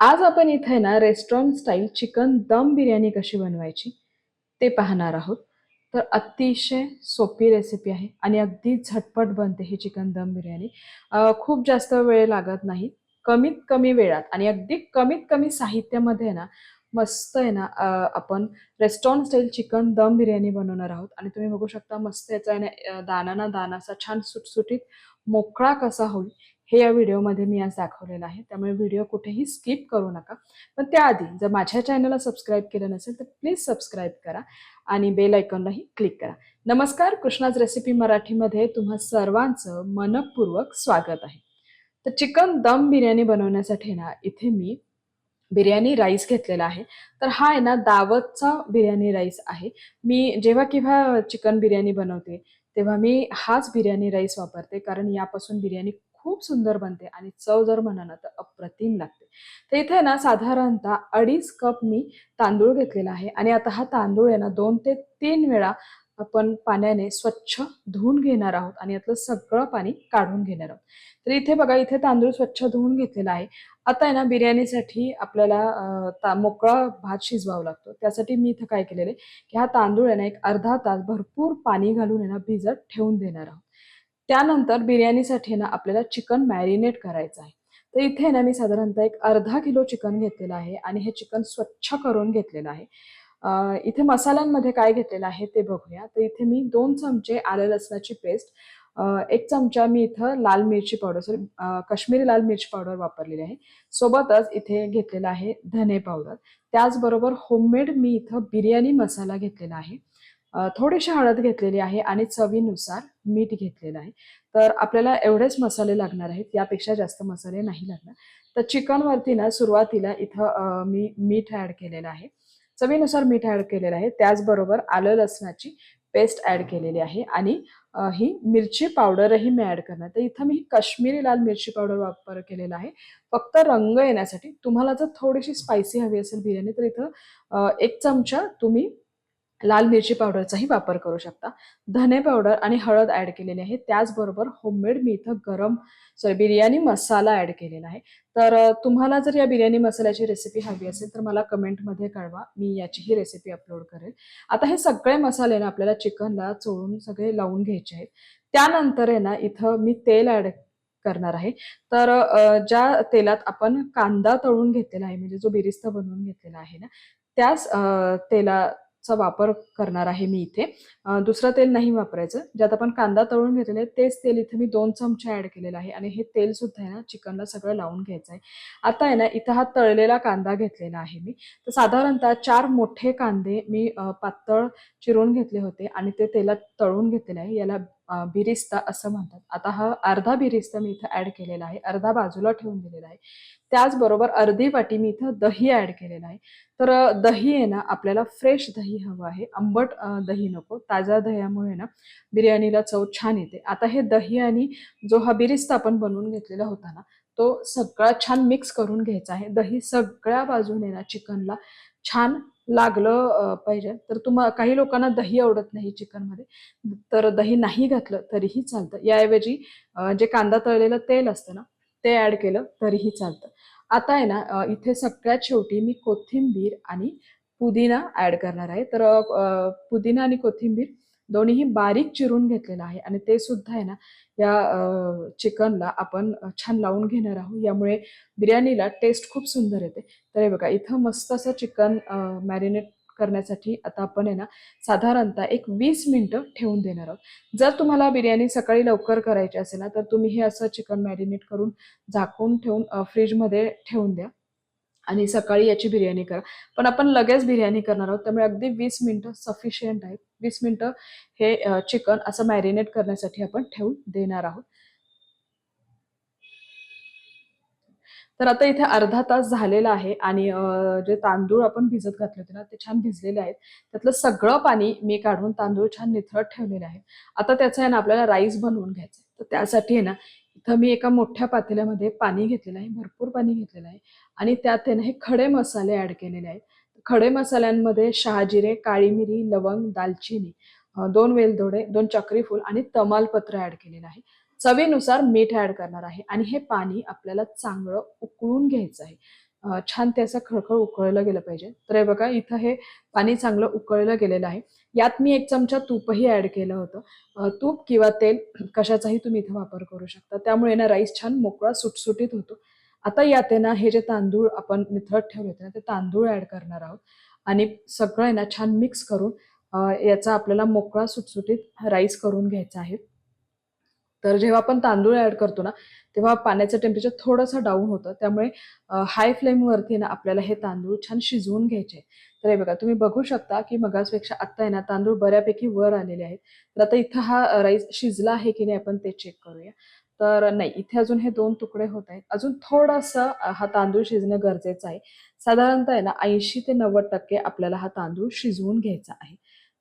आज आपण इथे ना रेस्टॉरंट स्टाईल चिकन दम बिर्याणी कशी बनवायची ते पाहणार आहोत. तर अतिशय सोपी रेसिपी आहे आणि अगदी झटपट बनते ही चिकन दम बिर्याणी. खूप जास्त वेळ लागत नाही. कमीत कमी वेळात आणि अगदी कमीत कमी साहित्यामध्ये ना मस्त आहे ना आपण रेस्टॉरंट स्टाईल चिकन दम बिर्याणी बनवणार आहोत. आणि तुम्ही बघू शकता मस्त याचा आहे ना दाना ना छान सुटसुटीत मोकळा कसा होईल हे या व्हिडिओमध्ये मी आज दाखवलेलं आहे. त्यामुळे व्हिडिओ कुठेही स्किप करू नका. पण त्याआधी जर माझ्या चॅनलला सबस्क्राईब केलं नसेल तर प्लीज सबस्क्राईब करा आणि बेल आयकॉनलाही क्लिक करा. नमस्कार कृष्णाज रेसिपी मराठीमध्ये तुम्हा सर्वांचं मनपूर्वक स्वागत आहे. तर चिकन दम बिर्याणी बनवण्यासाठी ना इथे मी बिर्याणी राईस घेतलेला आहे. तर हा आहे ना दावतचा बिर्याणी राईस आहे. मी जेव्हा केव्हा चिकन बिर्याणी बनवते तेव्हा मी हाच बिर्याणी राईस वापरते. कारण यापासून बिर्याणी खूप सुंदर बनते आणि चव जर म्हणाला तर अप्रतिम लागते. तर इथे ना साधारणतः अडीच कप मी तांदूळ घेतलेला आहे आणि आता हा तांदूळ आहे ना दोन ते तीन वेळा आपण पाण्याने स्वच्छ धुवून घेणार आहोत आणि यातलं सगळं पाणी काढून घेणार आहोत. तर इथे बघा इथे तांदूळ स्वच्छ धुवून घेतलेला आहे. आता आहे ना बिर्याणीसाठी आपल्याला ता मोकळा भात शिजवावा लागतो. त्यासाठी मी इथं काय केलेलं आहे की हा तांदूळ आहे ना एक अर्धा तास भरपूर पाणी घालून आहे ना भिजत ठेवून देणार आहोत. त्यानंतर बिर्याणीसाठी ना आपल्याला चिकन मॅरिनेट करायचं आहे. तर इथे ना मी साधारणतः एक अर्धा किलो चिकन घेतलेलं आहे आणि हे चिकन स्वच्छ करून घेतलेलं आहे. इथे मसाल्यांमध्ये काय घेतलेलं आहे ते बघूया. तर इथे मी दोन चमचे आलं लसणाची पेस्ट एक चमचा मी इथं लाल मिरची पावडर सॉरी काश्मीरी लाल मिरची पावडर वापरलेली आहे. सोबतच इथे घेतलेला आहे धने पावडर त्याचबरोबर होममेड मी इथं बिर्याणी मसाला घेतलेला आहे. थोडीशी हळद घेतलेली आहे आणि चवीनुसार मीठ घेतलेलं आहे. तर आपल्याला एवढेच मसाले लागणार आहेत यापेक्षा जास्त मसाले नाही लागणार. तर चिकनवरती ना सुरुवातीला इथं मी मीठ ॲड केलेलं आहे. चवीनुसार मीठ ॲड केलेलं आहे. त्याचबरोबर आलं लसणाची पेस्ट ॲड केलेली आहे आणि ही मिरची पावडरही मी ॲड करणार. तर इथं मी काश्मीरी लाल मिरची पावडर वापर केलेला आहे. फक्त रंग येण्यासाठी तुम्हाला जर थोडीशी स्पायसी हवी असेल बिर्याणी तर इथं एक चमचा तुम्ही लाल मिरची पावडरचाही वापर करू शकता. धने पावडर आणि हळद ॲड केलेली आहे. त्याचबरोबर होममेड मी इथं गरम सॉरी बिर्याणी मसाला ॲड केलेला आहे. तर तुम्हाला जर या बिर्याणी मसाल्याची रेसिपी हवी असेल तर मला कमेंटमध्ये कळवा. मी याचीही रेसिपी अपलोड करेल. आता हे सगळे मसाले ना आपल्याला चिकनला चोळून सगळे लावून घ्यायचे आहेत. त्यानंतर आहे ना इथं मी तेल ॲड करणार आहे. तर ज्या तेलात आपण कांदा तळून घेतलेला आहे म्हणजे जो बिरिस्ता बनवून घेतलेला आहे ना त्याच तेला चा वापर करणार आहे मी इथे. दुसरं तेल नाही वापरायचं. ज्यात आपण कांदा तळून घेतलेला आहे तेच तेल इथे मी दोन चमचे ॲड केलेलं आहे आणि हे तेल सुद्धा आहे ना चिकनला सगळं लावून घ्यायचं आहे. आता आहे ना इथं हा तळलेला कांदा घेतलेला आहे मी. तर साधारणतः चार मोठे कांदे मी पातळ चिरून घेतले होते आणि ते तेलात तळून घेतलेले आहे. याला बिरिस्ता असं म्हणतात. आता हा अर्धा बिरिस्ता मी इथं ॲड केलेला आहे. अर्धा बाजूला ठेवून दिलेला आहे. त्याचबरोबर अर्धी वाटी मी इथं दही ॲड केलेलं आहे. तर दही आहे ना आपल्याला फ्रेश दही हवं आहे. आंबट दही नको. ताज्या दह्यामुळे ना बिर्याणीला चव छान येते. आता हे दही आणि जो हा बिरिस्ता आपण बनवून घेतलेला होता ना तो सगळा छान मिक्स करून घ्यायचा आहे. दही सगळ्या बाजूने ना चिकनला छान लागलं पाहिजे. तर तुम्हा काही लोकांना दही आवडत नाही चिकनमध्ये. तर दही नाही घातलं तरीही चालतं. याऐवजी जे कांदा तळलेलं तेल असतं ना ते ॲड केलं तरीही चालतं. आता आहे ना इथे सगळ्यात शेवटी मी कोथिंबीर आणि पुदिना ॲड करणार आहे. तर पुदिना आणि कोथिंबीर दोन्हीही बारीक चिरून घेतलेलं आहे. आणि ते सुद्धा आहे ना या चिकनला आपण छान लावून घेणार आहोत. यामुळे बिर्याणीला टेस्ट खूप सुंदर येते. तर हे बघा इथं मस्त असं चिकन मॅरिनेट करण्यासाठी आता आपण आहे ना साधारणतः एक वीस मिनटं ठेवून देणार आहोत. जर तुम्हाला बिर्याणी सकाळी लवकर करायची असेल ना तर तुम्ही हे असं चिकन मॅरिनेट करून झाकून ठेवून फ्रीजमध्ये ठेवून द्या. आणि सकाळी याची बिर्याणी करा. पण आपण लगेच बिर्याणी करणार आहोत त्यामुळे अगदी वीस मिनटं सफिशियंट आहेत. वीस मिनटं हे चिकन असं मॅरिनेट करण्यासाठी आपण ठेवून देणार आहोत. तर आता इथे अर्धा तास झालेला आहे आणि जे तांदूळ आपण भिजत घातले होते ना ते छान भिजलेले आहेत. त्यातलं सगळं पाणी मी काढून तांदूळ छान निथळत ठेवलेले आहे. आता त्याचं आहे ना आपल्याला राईस बनवून घ्यायचं आहे तर त्यासाठी आहे ना इथं मी एका मोठ्या पातेल्यामध्ये पाणी घेतलेलं आहे भरपूर पाणी घेतलेलं आहे. आणि त्यात आहे ना हे खडे मसाले ॲड केलेले आहेत. खडे मसाल्यांमध्ये शहाजिरे काळी मिरी लवंग दालचिनी दोन वेलदोडे दोन चक्रीफूल आणि तमालपत्र ॲड केलेलं आहे. चवीनुसार मीठ ॲड करणार आहे आणि हे पाणी आपल्याला चांगलं उकळून घ्यायचं आहे. छान ते असं खळखळ उकळलं गेलं पाहिजे. तर हे बघा इथं हे पाणी चांगलं उकळलं गेलेलं आहे. यात मी एक चमचा तूपही ऍड केलं होतं. तूप किंवा तेल कशाचाही तुम्ही इथं वापर करू शकता. त्यामुळे ना राईस छान मोकळा सुटसुटीत होतो. आता यात ना हे जे तांदूळ आपण निथळत ठेवले होते ना ते तांदूळ ॲड करणार आहोत. आणि सगळं आहे ना छान मिक्स करून याचा आपल्याला मोकळा सुटसुटीत राईस करून घ्यायचा आहे. तर जेव्हा आपण तांदूळ ॲड करतो ना तेव्हा पाण्याचं टेम्परेचर थोडंसं डाऊन होतं. त्यामुळे हाय फ्लेमवरती ना आपल्याला हे तांदूळ छान शिजवून घ्यायचे तर हे बघा तुम्ही बघू शकता की मगासपेक्षा आत्ता आहे ना तांदूळ बऱ्यापैकी वर आलेले आहेत. तर आता इथं हा राईस शिजला आहे की नाही आपण ते चेक करूया. तर नाही इथे अजून हे दोन तुकडे होत आहेत. अजून थोडासा हा तांदूळ शिजणं गरजेचं आहे. साधारणतः आहे ना ऐंशी ते नव्वद टक्के आपल्याला हा तांदूळ शिजवून घ्यायचा आहे.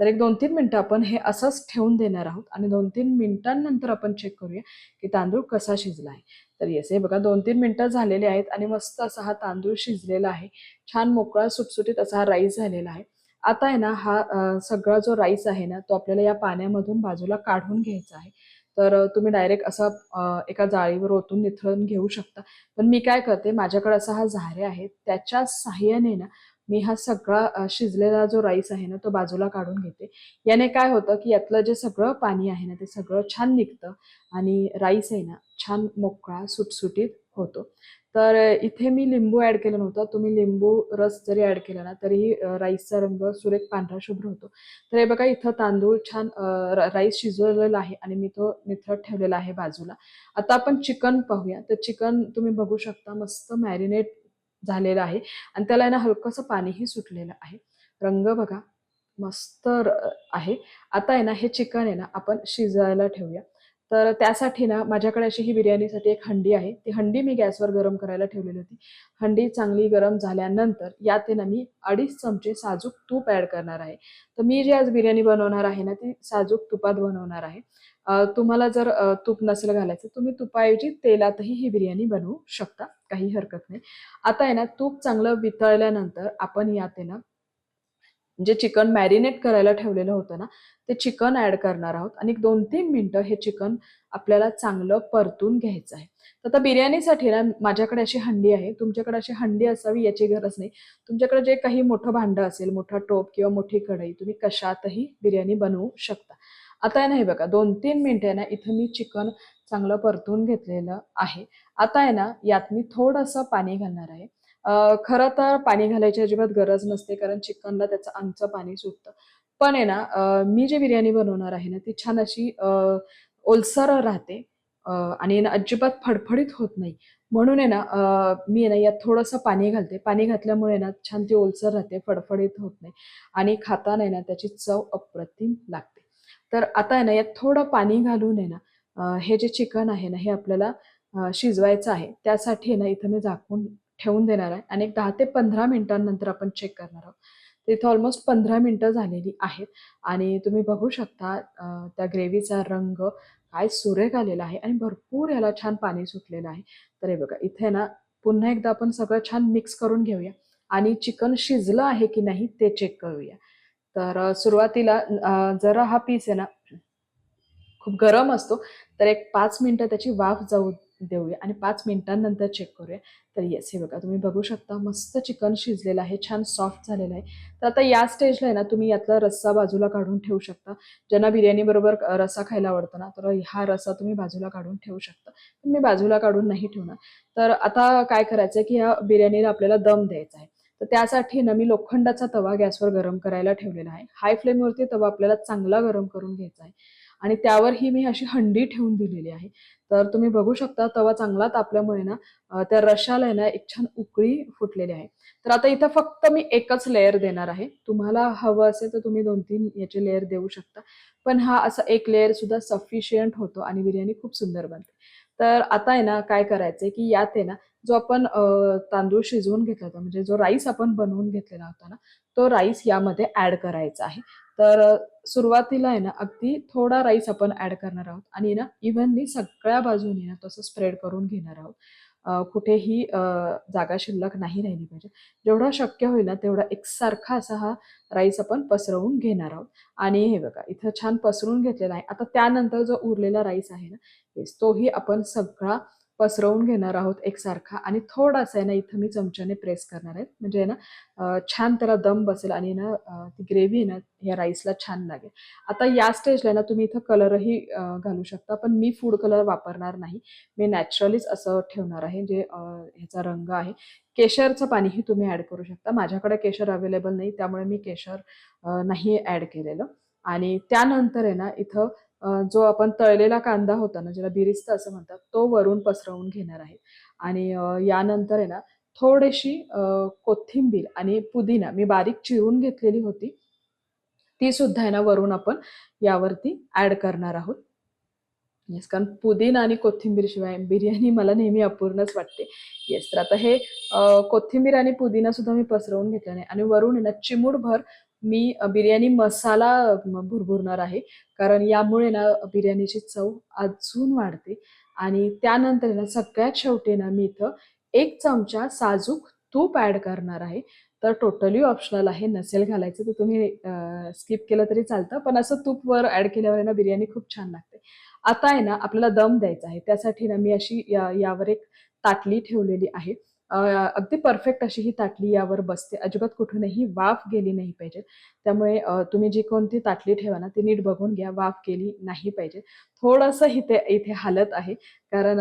तर एक दोन तीन मिनटं आपण हे असंच ठेवून देणार आहोत आणि दोन तीन मिनिटांनंतर आपण चेक करूया की तांदूळ कसा शिजला आहे. तर येस हे बघा दोन तीन मिनटं झालेले आहेत आणि मस्त असा हा तांदूळ शिजलेला आहे. छान मोकळा सुटसुटीत असा हा राईस झालेला आहे. आता आहे ना हा सगळा जो राईस आहे ना तो आपल्याला या पाण्यामधून बाजूला काढून घ्यायचा आहे. तर तुम्ही डायरेक्ट असा एका जाळीवर ओतून निथळून घेऊ शकता. पण मी काय करते माझ्याकडे असा हा झारे आहे त्याच्या साह्याने ना मी हा सगळा शिजलेला जो राईस आहे ना तो बाजूला काढून घेते. याने काय होतं की यातलं जे सगळं पाणी आहे ना ते सगळं छान निघतं आणि राईस आहे ना छान मोकळा सुटसुटीत होतो. तर इथे मी लिंबू ऍड केलं नव्हतं. तुम्ही लिंबू रस जरी ऍड केला ना तरीही राईसचा रंग सुरेख पांढरा शुभ्र होतो. तर हे बघा इथं तांदूळ छान र- राईस शिजवलेला आहे आणि मी तो निथळत ठेवलेला आहे बाजूला. आता आपण चिकन पाहूया. तर चिकन तुम्ही बघू शकता मस्त मॅरिनेट झालेलं आहे आणि त्याला आहे ना हलकंसं पाणीही सुटलेलं आहे. रंग बघा मस्त र- आहे. आता आहे ना हे चिकन आहे ना आपण शिजायला ठेवूया. तर त्यासाठी ना माझ्याकडे अशी ही बिर्याणीसाठी एक हंडी आहे. ती हंडी मी गॅसवर गरम करायला ठेवलेली होती. हंडी चांगली गरम झाल्यानंतर यात ना मी अडीच चमचे साजूक तूप ऍड करणार आहे. तर मी जी आज बिर्याणी बनवणार आहे ना ती साजूक तुपात बनवणार आहे. तुम्हाला जर तूप नसेल घालायचं तुम्ही तुपाऐवजी तेलातही ही बिर्याणी बनवू शकता. काही हरकत नाही. आता आहे ना तूप चांगलं वितळल्यानंतर आपण यात ना जे चिकन मॅरिनेट करायला ठेवलेलं होतं ना ते चिकन ॲड करणार आहोत. आणि दोन तीन मिनटं हे चिकन आपल्याला चांगलं परतून घ्यायचं आहे. तर आता बिर्याणीसाठी ना माझ्याकडे अशी हंडी आहे. तुमच्याकडे अशी हंडी असावी याची गरज नाही. तुमच्याकडे जे काही मोठं भांडं असेल मोठा टोप किंवा मोठी कढई तुम्ही कशातही बिर्याणी बनवू शकता. आता आहे ना हे बघा दोन तीन मिनटं आहे ना इथं मी चिकन चांगलं परतून घेतलेलं आहे. आता आहे ना यात मी थोडंसं पाणी घालणार आहे. खरं तर पाणी घालायची अजिबात गरज नसते कारण चिकनला त्याचं आमचं पाणी सुटतं. पण आहे ना मी जी बिर्याणी बनवणार आहे ना ती छान अशी ओलसर राहते आणि ना अजिबात फडफडीत होत नाही. म्हणून आहे ना मी आहे ना यात थोडंसं पाणी घालते. पाणी घातल्यामुळे ना छान ती ओलसर राहते फडफडीत होत नाही आणि खाताना आहे ना त्याची चव अप्रतिम लागते. तर आता आहे ना यात थोडं पाणी घालून आहे ना हे जे चिकन आहे ना हे आपल्याला शिजवायचं आहे त्यासाठी आहे ना इथं मी झाकून ठेवून देणार आहे. आणि एक दहा ते पंधरा मिनिटांनंतर आपण चेक करणार आहोत. तर इथं ऑलमोस्ट पंधरा मिनटं झालेली आहेत. आणि तुम्ही बघू शकता त्या ग्रेव्हीचा रंग काय सुरेख आलेला आहे. आणि भरपूर याला छान पाणी सुटलेलं आहे. तर हे बघा इथे ना पुन्हा एकदा आपण सगळं छान मिक्स करून घेऊया. आणि चिकन शिजलं आहे की नाही ते चेक करूया. तर सुरुवातीला जरा हा पीस आहे ना खूप गरम असतो. तर एक पाच मिनटं त्याची वाफ जाऊ देऊया. आणि पाच मिनिटांनंतर चेक करूया. तर येस हे बघा तुम्ही बघू शकता मस्त चिकन शिजलेलं आहे छान सॉफ्ट झालेलं आहे. तर आता या स्टेजला आहे ना तुम्ही यातला रस्सा बाजूला काढून ठेवू शकता. ज्यांना बिर्याणीबरोबर रस्सा खायला आवडतो ना तर हा रस्सा तुम्ही बाजूला काढून ठेवू शकता. पण मी बाजूला काढून नाही ठेवणार. तर आता काय करायचं आहे की ह्या बिर्याणीला आपल्याला दम द्यायचा आहे. तर त्यासाठी ना मी लोखंडाचा तवा गॅसवर गरम करायला ठेवलेला आहे. हाय फ्लेमवरती तवा आपल्याला चांगला गरम करून घ्यायचा आहे. आणि त्यावर ही मी अशी हंडी ठेवून दिलेली आहे. तर तुम्ही बघू शकता तवा चांगला तापल्यामुळे ना त्या रशाला आहे ना एक छान उकळी फुटलेली आहे. तर आता इथं फक्त मी एकच लेअर देणार आहे. तुम्हाला हवं असेल तर तुम्ही दोन तीन याचे लेअर देऊ शकता. पण हा असा एक लेअर सुद्धा सफिशियंट होतो आणि बिर्याणी खूप सुंदर बनते. तर आता आहे ना काय करायचंय की यात आहे ना जो आपण तांदूळ शिजवून घेतला होता म्हणजे जो राईस आपण बनवून घेतलेला होता ना तो राईस यामध्ये ऍड करायचा आहे. तर सुरुवातीला आहे ना अगदी थोडा राईस आपण ऍड करणार आहोत आणि ना इव्हनली सगळ्या बाजूने ना तसं स्प्रेड करून घेणार आहोत. कुठेही जागा शिल्लक नाही राहिली पाहिजे. जेवढा शक्य होईल ना तेवढा एकसारखा असा हा राईस आपण पसरवून घेणार आहोत. आणि हे बघा इथं छान पसरून घेतलेला आहे. आता त्यानंतर जो उरलेला राईस आहे ना तोही आपण सगळा पसरवून घेणार आहोत एकसारखा. आणि थोडासा आहे ना इथं मी चमच्याने प्रेस करणार आहे. म्हणजे आहे ना छान त्याला दम बसेल आणि ना ती ग्रेव्ही आहे ना या राईसला छान लागेल. आता या स्टेजला ना तुम्ही इथं कलरही घालू शकता. पण मी फूड कलर वापरणार नाही. मी नॅचरलीच असं ठेवणार आहे. म्हणजे, जे ह्याचा रंग आहे. केशरचं पाणीही तुम्ही ॲड करू शकता. माझ्याकडे केशर अवेलेबल नाही. त्यामुळे मी केशर नाही ॲड केलेलं. आणि त्यानंतर आहे ना इथं जो आपण तळलेला कांदा होता ना ज्याला बिरिस्त असं म्हणतात तो वरून पसरवून घेणार आहे. आणि यानंतर आहे ना थोडीशी कोथिंबीर आणि पुदिना मी बारीक चिरून घेतलेली होती ती सुद्धा आहे ना वरून आपण यावरती ऍड करणार आहोत. येस कारण पुदिना आणि कोथिंबीर शिवाय बिर्याणी मला नेहमी अपूर्णच वाटते. येस तर आता हे कोथिंबीर आणि पुदिना सुद्धा मी पसरवून घेतला नाही. आणि वरून आहे ना चिमूडभर मी बिर्याणी मसाला भुरभुरणार आहे. कारण यामुळे ना बिर्याणीची चव अजून वाढते. आणि त्यानंतर आहे ना सगळ्यात शेवटी ना मी इथं एक चमचा साजूक तूप ॲड करणार आहे. तर टोटली ऑप्शनल आहे. नसेल घालायचं तर तुम्ही स्किप केलं तरी चालतं. पण असं तूप वर केल्यावर ना बिर्याणी खूप छान लागते. आता आहे ना आपल्याला दम द्यायचा आहे. त्यासाठी ना मी अशी या यावर एक ताटली ठेवलेली आहे. अगदी परफेक्ट अशी ही ताटली यावर बसते. अजिबात कुठूनही वाफ गेली नाही पाहिजे. त्यामुळे तुम्ही जी कोणती ताटली ठेवा ना ती नीट बघून घ्या वाफ गेली नाही पाहिजे. थोडंसं इथे इथे हालत आहे. कारण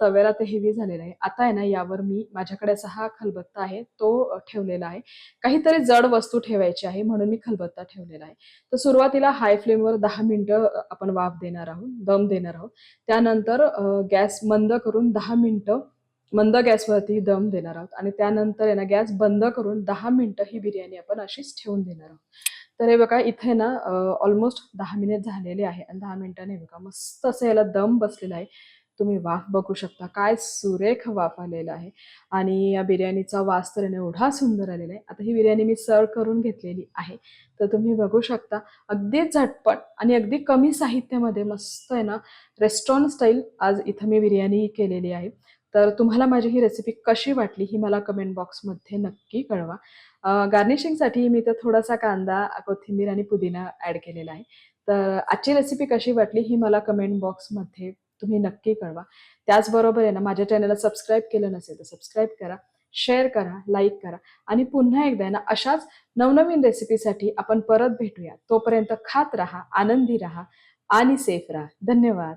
तव्याला ते हेवी झालेलं आहे. आता आहे ना यावर मी माझ्याकडे असा हा खलबत्ता आहे तो ठेवलेला आहे. काहीतरी जड वस्तू ठेवायची आहे म्हणून मी खलबत्ता ठेवलेला आहे. तर सुरुवातीला हाय फ्लेमवर दहा मिनिटं आपण वाफ देणार आहोत दम देणार आहोत. त्यानंतर गॅस मंद करून दहा मिनिटं मंद गॅसवरती दम देणार आहोत. आणि त्यानंतर आहे ना गॅस बंद करून दहा मिनटं ही बिर्याणी आपण अशीच ठेवून देणार आहोत. तर हे बघा इथे ना ऑलमोस्ट दहा मिनिट झालेले आहे. आणि दहा मिनिटाने बघा मस्त असं याला दम बसलेला आहे. तुम्ही वाफ बघू शकता काय सुरेख वाफ आलेला आहे. आणि या बिर्याणीचा वास तर आहे ना एवढा सुंदर आलेला आहे. आता ही बिर्याणी मी सर्व करून घेतलेली आहे. तर तुम्ही बघू शकता अगदी झटपट आणि अगदी कमी साहित्यामध्ये मस्त आहे ना रेस्टॉरंट स्टाईल आज इथं मी बिर्याणी केलेली आहे. तर तुम्हाला माझी ही रेसिपी कशी वाटली ही मला कमेंट बॉक्समध्ये नक्की कळवा. गार्निशिंगसाठी मी तर थोडासा कांदा कोथिंबीर आणि पुदिना ॲड केलेला आहे. तर आजची रेसिपी कशी वाटली ही मला कमेंट बॉक्समध्ये तुम्ही नक्की कळवा. त्याचबरोबर आहे ना माझ्या चॅनलला सबस्क्राईब केलं नसेल तर सबस्क्राईब करा शेअर करा लाईक करा आणि पुन्हा एकदा आहे ना अशाच नवनवीन रेसिपीसाठी आपण परत भेटूया. तोपर्यंत खात राहा आनंदी राहा आणि सेफ राहा. धन्यवाद.